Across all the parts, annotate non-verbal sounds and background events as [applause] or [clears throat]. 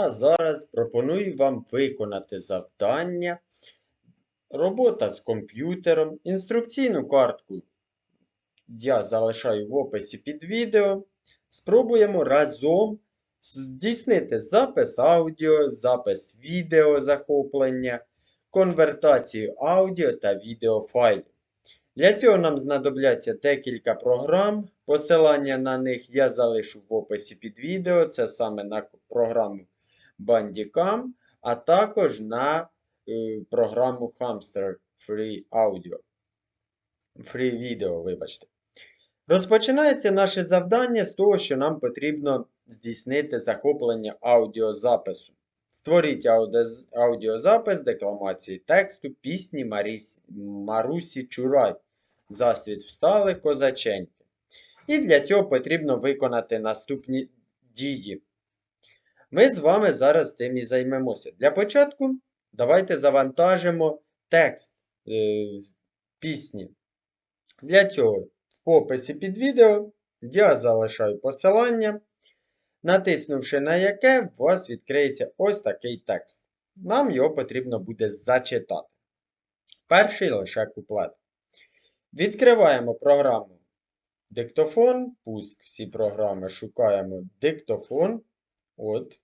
А зараз пропоную вам виконати завдання. Робота з комп'ютером. Інструкційну картку я залишаю в описі під відео. Спробуємо разом здійснити запис аудіо, запис відео захоплення, конвертацію аудіо та відеофайлів. Для цього нам знадобляться декілька програм. Посилання на них я залишу в описі під відео. Це саме на програму Bandicam, а також на е, програму Hamster Free Audio. Free Video, вибачте. Розпочинається наше завдання з того, що нам потрібно здійснити захоплення аудіозапису. Створіть аудіозапис декламації тексту пісні. Марусі Чурай. Засвіт встали козаченьки. І для цього потрібно виконати наступні дії. Ми з вами зараз тим і займемося. Для початку давайте завантажимо текст е, пісні. Для цього в описі під відео я залишаю посилання, натиснувши на яке, у вас відкриється ось такий текст. Нам його потрібно буде зачитати. Перший лише куплет. Відкриваємо програму диктофон. Пуск всі програми шукаємо диктофон. От,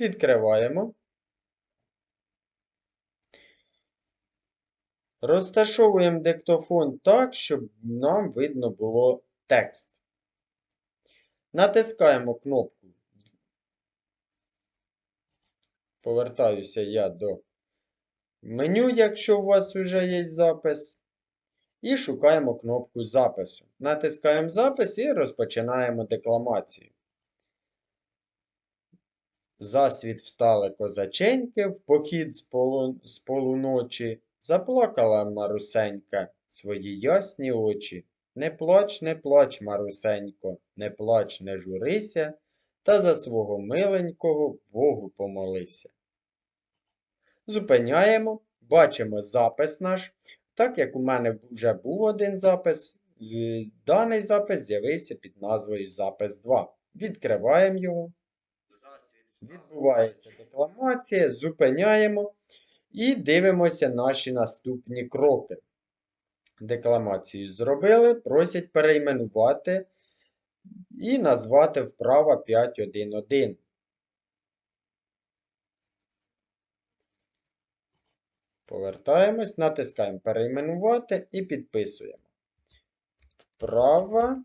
відкриваємо. Розташовуємо диктофон так, щоб нам видно було текст. Натискаємо кнопку. Повертаюся я до меню, якщо у вас вже є запис. І шукаємо кнопку запису. Натискаємо запис і розпочинаємо декламацію. Засвіт встали козаченьки, в похід з, полу... з полуночі. Заплакала Марусенька свої ясні очі. Не плач, не плач, Марусенько, не плач, не журися, та за свого миленького Богу помолися. Зупиняємо, бачимо запис наш. Так як у мене вже був один запис, даний запис з'явився під назвою Запис 2. Відкриваємо його. Відбувається декламація, зупиняємо і дивимося наші наступні кроки. Декламацію зробили, просять перейменувати і назвати вправа 5.1.1. Повертаємось, натискаємо перейменувати і підписуємо. Вправа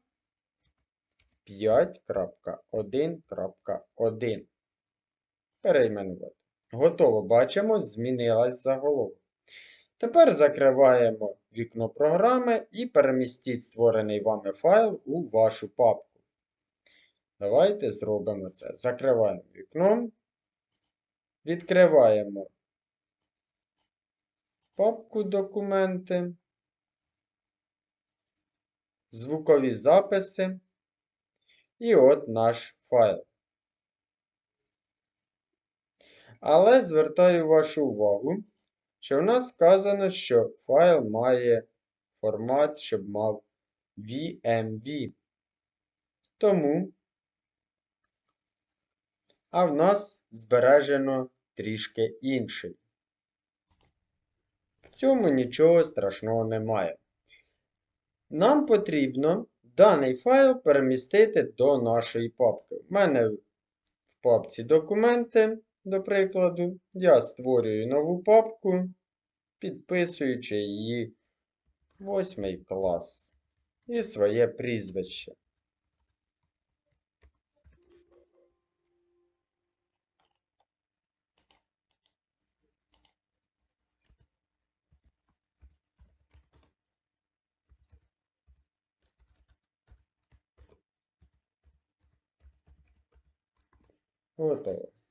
5.1.1. Перейменувати. Готово. Бачимо, змінилась заголовок. Тепер закриваємо вікно програми і перемістіть створений вами файл у вашу папку. Давайте зробимо це. Закриваємо вікно. Відкриваємо папку документи, звукові записи. І от наш файл. Але звертаю вашу увагу, що в нас сказано, що файл має формат, щоб мав VMV. Тому, а в нас збережено трішки інший. В цьому нічого страшного немає. Нам потрібно даний файл перемістити до нашої папки. У мене в папці документи, до прикладу, я створюю нову папку, підписуючи її 8 клас і своє прізвище. Готово.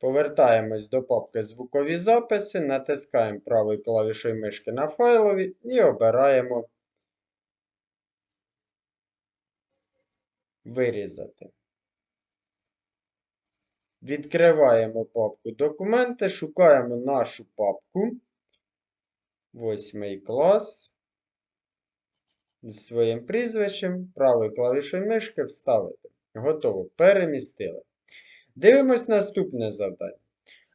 Повертаємось до папки звукові записи, натискаємо правою клавішою мишки на файлові і обираємо Вирізати. Відкриваємо папку документи, шукаємо нашу папку. Восьмий клас. З своїм прізвищем, правою клавішою мишки вставити. Готово. Перемістили. Дивимось наступне завдання.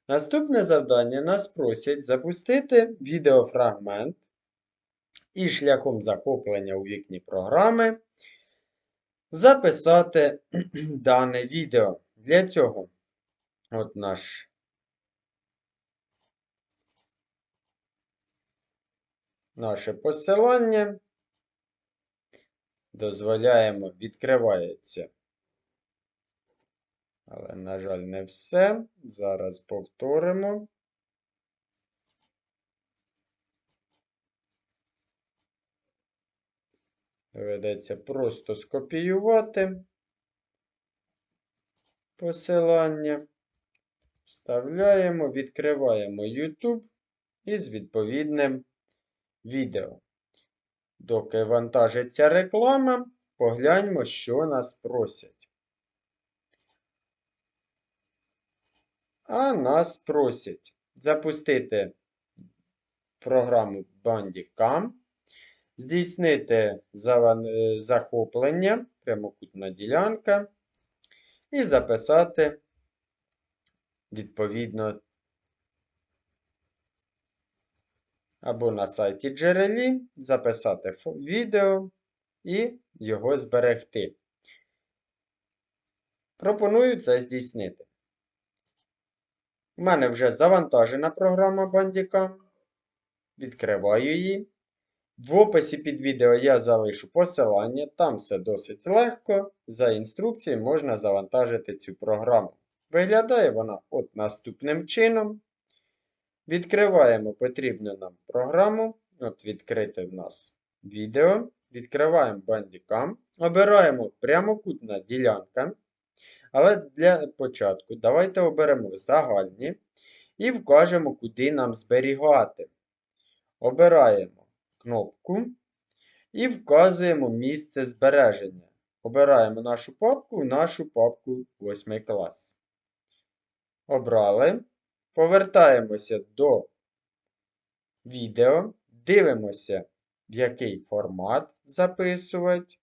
Наступне завдання нас просять запустити відеофрагмент і шляхом захоплення у вікні програми записати [clears throat] дане відео. Для цього от наш наше посилання. Дозволяємо, відкривається. Але, на жаль, не все. Зараз повторимо. Доведеться просто скопіювати посилання. Вставляємо, відкриваємо YouTube із відповідним відео. Доки вантажиться реклама, погляньмо, що нас просять. А нас просять запустити програму Bandicam, здійснити е, захоплення, прямокутна ділянка, і записати відповідно або на сайті джерелі, записати відео і його зберегти. Пропоную це здійснити. У мене вже завантажена програма Bandicam. Відкриваю її. В описі під відео я залишу посилання, там все досить легко. За інструкцією можна завантажити цю програму. Виглядає вона от наступним чином. Відкриваємо потрібну нам програму. От відкрите в нас відео. Відкриваємо Bandicam. Обираємо прямокутна ділянка. Але для початку давайте оберемо загальні і вкажемо, куди нам зберігати. Обираємо кнопку і вказуємо місце збереження. Обираємо нашу папку, нашу папку 8 клас. Обрали. Повертаємося до відео, дивимося, в який формат записувати.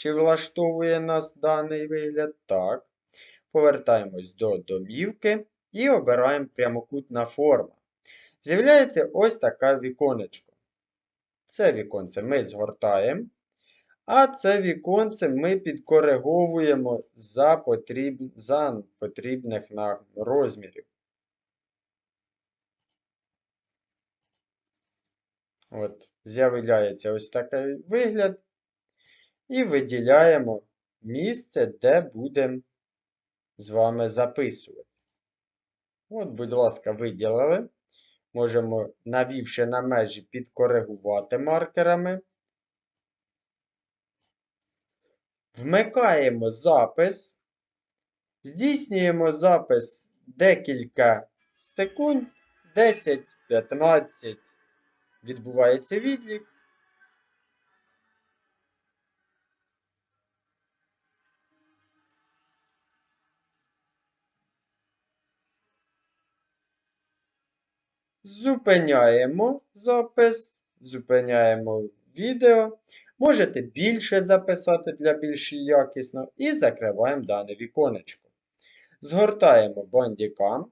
Чи влаштовує нас даний вигляд? Так. Повертаємось до домівки і обираємо прямокутна форма. З'являється ось така віконечко. Це віконце ми згортаємо. А це віконце ми підкориговуємо за, потріб... за потрібних нам розмірів. От, з'являється ось такий вигляд. І виділяємо місце, де будемо з вами записувати. От, будь ласка, виділили. Можемо, навівши на межі, підкоригувати маркерами. Вмикаємо запис. Здійснюємо запис декілька секунд, 10-15 відбувається відлік. Зупиняємо запис, зупиняємо відео. Можете більше записати для більш якісно і закриваємо дане віконечко. Згортаємо Bandicam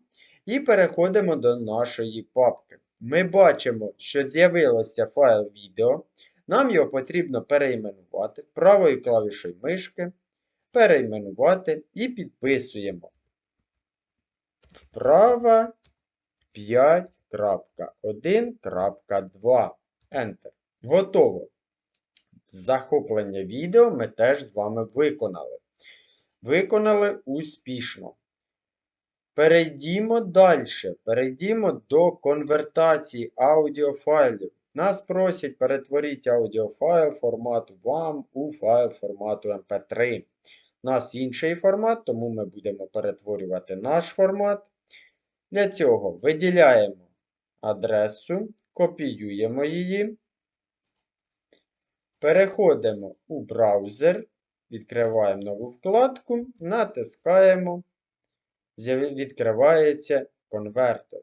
і переходимо до нашої папки. Ми бачимо, що з'явилося файл відео. Нам його потрібно перейменувати правою клавішою мишки, перейменувати і підписуємо. Вправа 5.1.2. Enter. Готово. Захоплення відео ми теж з вами виконали. Виконали успішно. Перейдімо далі. Перейдімо до конвертації аудіофайлів. Нас просять перетворити аудіофайл формату WAM у файл формату MP3. У нас інший формат, тому ми будемо перетворювати наш формат. Для цього виділяємо адресу, копіюємо її. Переходимо у браузер, відкриваємо нову вкладку, натискаємо, відкривається конвертер,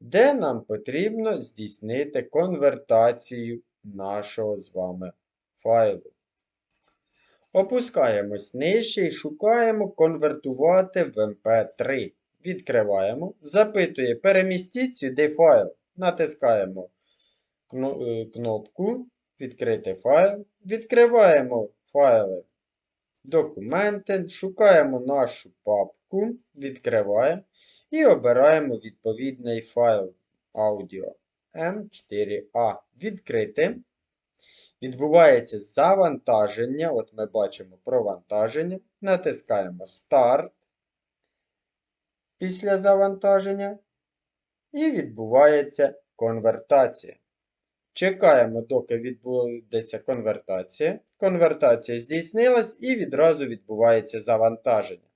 де нам потрібно здійснити конвертацію нашого з вами файлу. Опускаємось нижче і шукаємо конвертувати в MP3. Відкриваємо. Запитує перемістіть сюди файл. Натискаємо е, кнопку Відкрити файл. Відкриваємо файли документи, шукаємо нашу папку, відкриваємо і обираємо відповідний файл аудіо M4A. Відкрити. Відбувається завантаження. От ми бачимо провантаження. Натискаємо Старт після завантаження. І відбувається конвертація. Чекаємо, доки відбудеться конвертація. Конвертація здійснилась і відразу відбувається завантаження.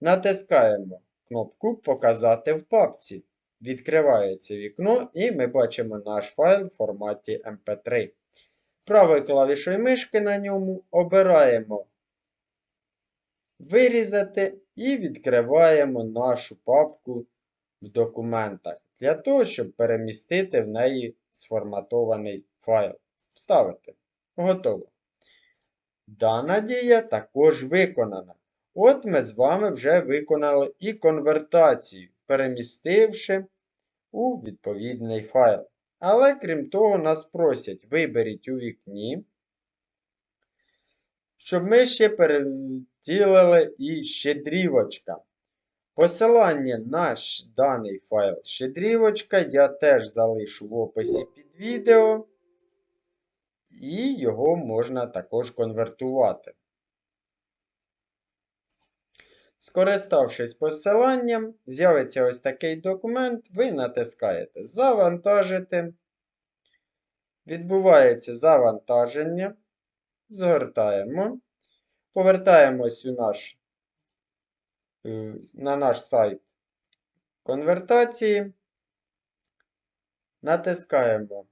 Натискаємо кнопку Показати в папці. Відкривається вікно, і ми бачимо наш файл в форматі MP3. Правою клавішою мишки на ньому обираємо Вирізати і відкриваємо нашу папку в документах для того, щоб перемістити в неї сформатований файл. Вставити. Готово. Дана дія також виконана. От ми з вами вже виконали і конвертацію, перемістивши у відповідний файл. Але крім того, нас просять виберіть у вікні, щоб ми ще переділили і щедрівочка. Посилання на даний файл щедрівочка я теж залишу в описі під відео, і його можна також конвертувати. Скориставшись посиланням, з'явиться ось такий документ, ви натискаєте Завантажити. Відбувається завантаження. Згортаємо. Повертаємось у наш, е, на наш сайт конвертації. Натискаємо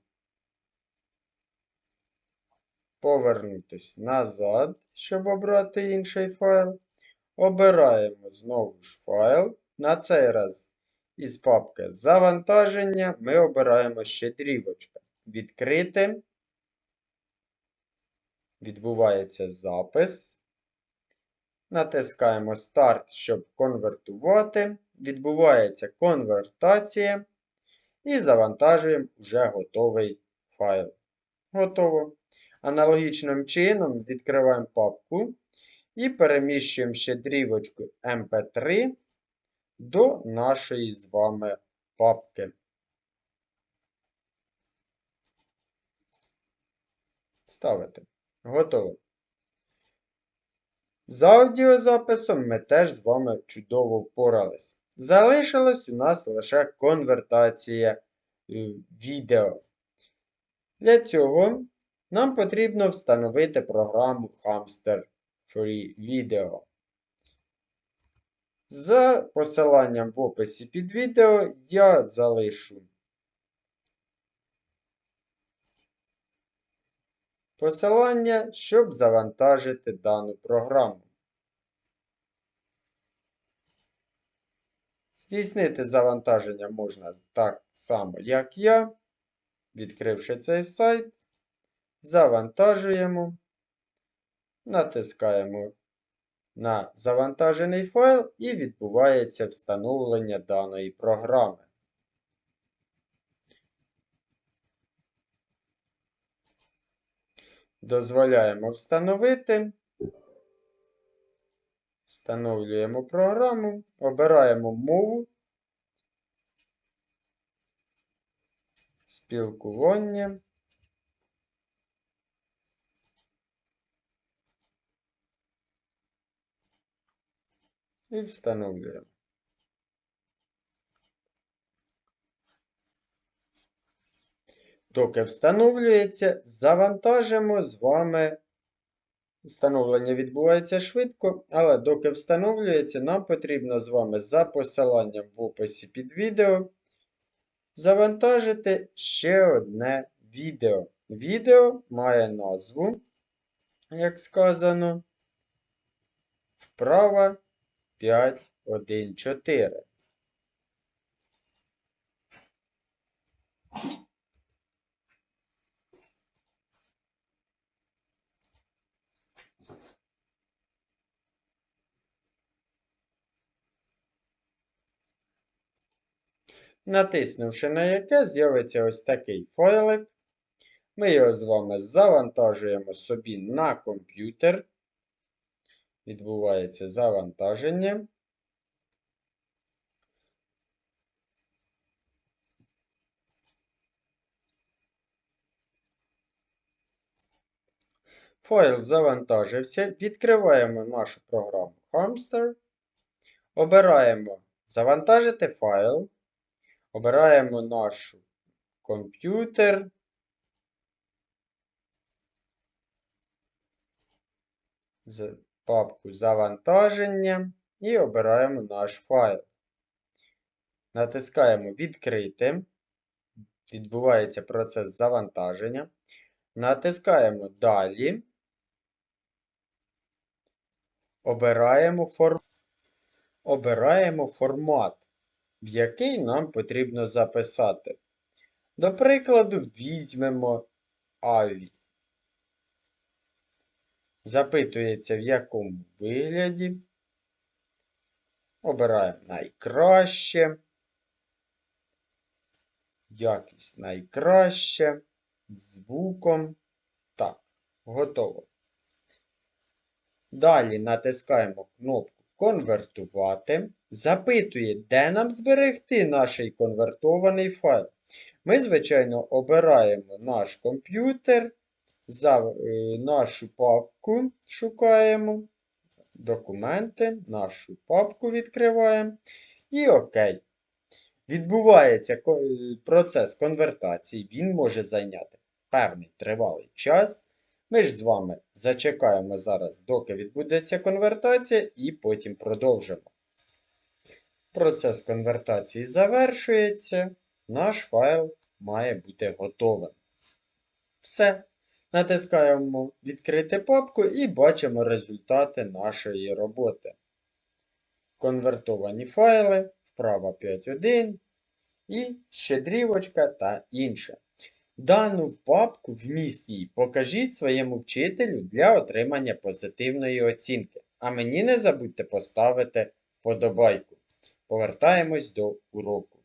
Повернутись назад, щоб обрати інший файл. Обираємо знову ж файл. На цей раз із папки Завантаження ми обираємо щедрівочка. Відкрити. Відбувається запис. Натискаємо Старт, щоб конвертувати. Відбувається конвертація. І завантажуємо вже готовий файл. Готово. Аналогічним чином відкриваємо папку і переміщуємо щедрівочку MP3 до нашої з вами папки. Ставити. Готово. З аудіозаписом ми теж з вами чудово впорались. Залишилась у нас лише конвертація е, відео. Для цього нам потрібно встановити програму Hamster Free Video. За посиланням в описі під відео я залишу посилання, щоб завантажити дану програму. Здійснити завантаження можна так само, як я, відкривши цей сайт. Завантажуємо, натискаємо на завантажений файл і відбувається встановлення даної програми. Дозволяємо встановити. Встановлюємо програму, обираємо мову, спілкування. І встановлюємо. Доки встановлюється, завантажимо з вами. Встановлення відбувається швидко, але доки встановлюється, нам потрібно з вами за посиланням в описі під відео завантажити ще одне відео. Відео має назву, як сказано, вправа 5.1.4. Натиснувши на яке, з'явиться ось такий файлик. Ми його з вами завантажуємо собі на комп'ютер. Відбувається завантаження. Файл завантажився. Відкриваємо нашу програму Hamster. Обираємо Завантажити файл. Обираємо наш комп'ютер. З- Папку завантаження і обираємо наш файл. Натискаємо Відкрити. Відбувається процес завантаження. Натискаємо Далі. Обираємо, фор... Обираємо формат, в який нам потрібно записати. До прикладу, візьмемо AVI. Запитується, в якому вигляді. Обираємо найкраще. Якість найкраще. Звуком. Так, готово. Далі натискаємо кнопку Конвертувати. Запитує, де нам зберегти наш конвертований файл. Ми, звичайно, обираємо наш комп'ютер, е, нашу папку шукаємо, документи, нашу папку відкриваємо і ОК. Відбувається е, процес конвертації, він може зайняти певний тривалий час. Ми ж з вами зачекаємо зараз, доки відбудеться конвертація, і потім продовжимо. Процес конвертації завершується. Наш файл має бути готовим. Все. Натискаємо Відкрити папку і бачимо результати нашої роботи. Конвертовані файли, вправа 5.1 і щедрівочка та інше. Дану папку вміст її покажіть своєму вчителю для отримання позитивної оцінки. А мені не забудьте поставити вподобайку. Повертаємось до уроку.